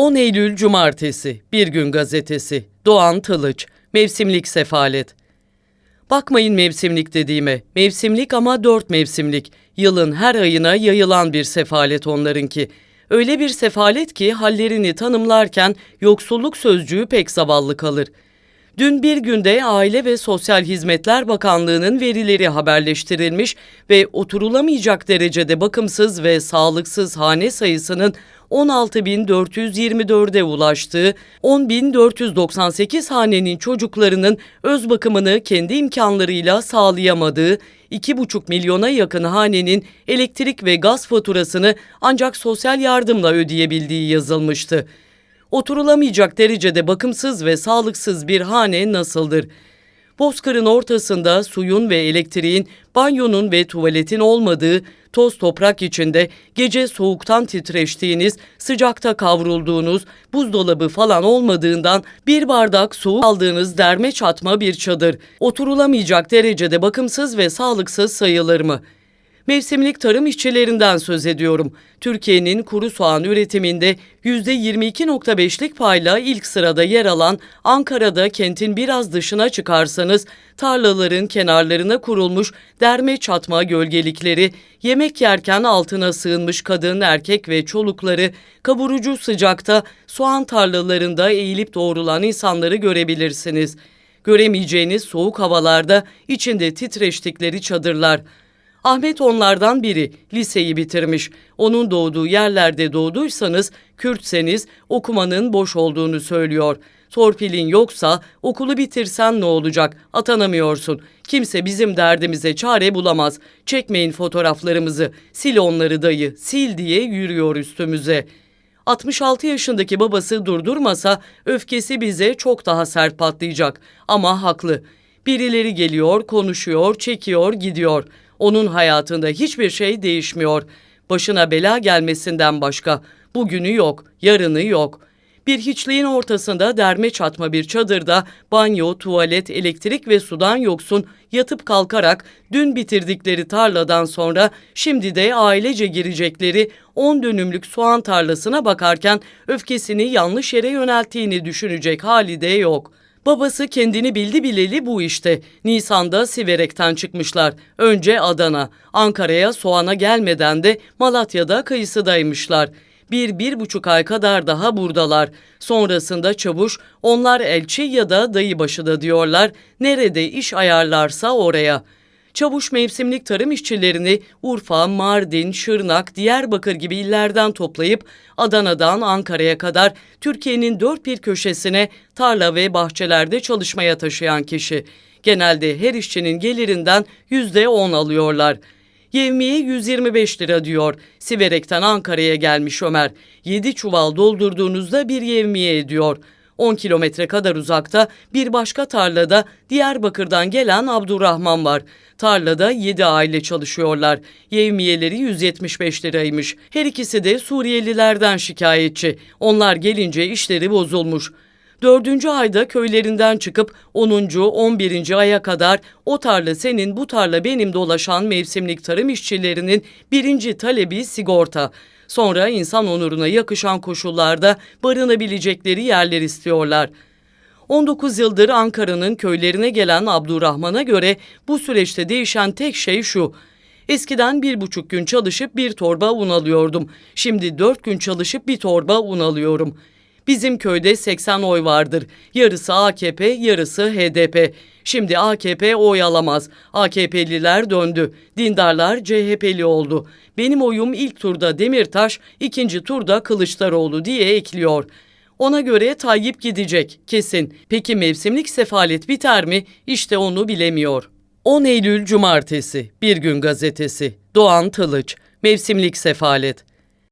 10 Eylül Cumartesi, Bir Gün Gazetesi, Doğan Tılıç, Mevsimlik Sefalet. Bakmayın mevsimlik dediğime, mevsimlik ama dört mevsimlik, yılın her ayına yayılan bir sefalet onlarınki. Öyle bir sefalet ki hallerini tanımlarken yoksulluk sözcüğü pek zavallı kalır. Dün bir günde Aile ve Sosyal Hizmetler Bakanlığı'nın verileri haberleştirilmiş ve oturulamayacak derecede bakımsız ve sağlıksız hane sayısının 16.424'e ulaştığı, 10.498 hanenin çocuklarının öz bakımını kendi imkanlarıyla sağlayamadığı, 2,5 milyona yakın hanenin elektrik ve gaz faturasını ancak sosyal yardımla ödeyebildiği yazılmıştı. Oturulamayacak derecede bakımsız ve sağlıksız bir hane nasıldır? Bozkır'ın ortasında suyun ve elektriğin, banyonun ve tuvaletin olmadığı, toz toprak içinde gece soğuktan titreştiğiniz, sıcakta kavrulduğunuz, buzdolabı falan olmadığından bir bardak soğuk aldığınız derme çatma bir çadır. Oturulamayacak derecede bakımsız ve sağlıksız sayılır mı?'' Mevsimlik tarım işçilerinden söz ediyorum. Türkiye'nin kuru soğan üretiminde %22.5'lik payla ilk sırada yer alan Ankara'da kentin biraz dışına çıkarsanız tarlaların kenarlarına kurulmuş derme çatma gölgelikleri, yemek yerken altına sığınmış kadın, erkek ve çolukları kavurucu sıcakta soğan tarlalarında eğilip doğrulan insanları görebilirsiniz. Göremeyeceğiniz soğuk havalarda içinde titreştikleri çadırlar. Ahmet onlardan biri liseyi bitirmiş. Onun doğduğu yerlerde doğduysanız, Kürtseniz okumanın boş olduğunu söylüyor. Torpilin yoksa okulu bitirsen ne olacak? Atanamıyorsun. Kimse bizim derdimize çare bulamaz. Çekmeyin fotoğraflarımızı. Sil onları dayı, sil diye yürüyor üstümüze.'' 66 yaşındaki babası durdurmasa öfkesi bize çok daha sert patlayacak. Ama haklı. Birileri geliyor, konuşuyor, çekiyor, gidiyor. Onun hayatında hiçbir şey değişmiyor. Başına bela gelmesinden başka. Bugünü yok, yarını yok. Bir hiçliğin ortasında derme çatma bir çadırda banyo, tuvalet, elektrik ve sudan yoksun yatıp kalkarak dün bitirdikleri tarladan sonra şimdi de ailece girecekleri 10 dönümlük soğan tarlasına bakarken öfkesini yanlış yere yönelttiğini düşünecek hali de yok.'' Babası kendini bildi bileli bu işte. Nisan'da Siverek'ten çıkmışlar. Önce Adana, Ankara'ya soğana gelmeden de Malatya'da kıyısıdaymışlar. Bir, bir buçuk ay kadar daha buradalar. Sonrasında çavuş, onlar elçi ya da dayıbaşı da diyorlar. Nerede iş ayarlarsa oraya.'' Çavuş mevsimlik tarım işçilerini Urfa, Mardin, Şırnak, Diyarbakır gibi illerden toplayıp Adana'dan Ankara'ya kadar Türkiye'nin dört bir köşesine tarla ve bahçelerde çalışmaya taşıyan kişi. Genelde her işçinin gelirinden yüzde on alıyorlar. Yevmiye 125 lira diyor. Siverek'ten Ankara'ya gelmiş Ömer. 7 çuval doldurduğunuzda bir yevmiye ediyor.'' 10 kilometre kadar uzakta bir başka tarlada Diyarbakır'dan gelen Abdurrahman var. Tarlada 7 aile çalışıyorlar. Yevmiyeleri 175 liraymış. Her ikisi de Suriyelilerden şikayetçi. Onlar gelince işleri bozulmuş. Dördüncü ayda köylerinden çıkıp 10. 11. aya kadar o tarla senin bu tarla benim dolaşan mevsimlik tarım işçilerinin birinci talebi sigorta. Sonra insan onuruna yakışan koşullarda barınabilecekleri yerler istiyorlar. 19 yıldır Ankara'nın köylerine gelen Abdurrahman'a göre bu süreçte değişen tek şey şu. Eskiden bir buçuk gün çalışıp bir torba un alıyordum. Şimdi dört gün çalışıp bir torba un alıyorum. Bizim köyde 80 oy vardır. Yarısı AKP, yarısı HDP. Şimdi AKP oy alamaz. AKP'liler döndü. Dindarlar CHP'li oldu. Benim oyum ilk turda Demirtaş, ikinci turda Kılıçdaroğlu diye ekliyor. Ona göre Tayyip gidecek kesin. Peki mevsimlik sefalet biter mi? İşte onu bilemiyor. 10 Eylül Cumartesi Bir Gün Gazetesi Doğan Tılıç Mevsimlik Sefalet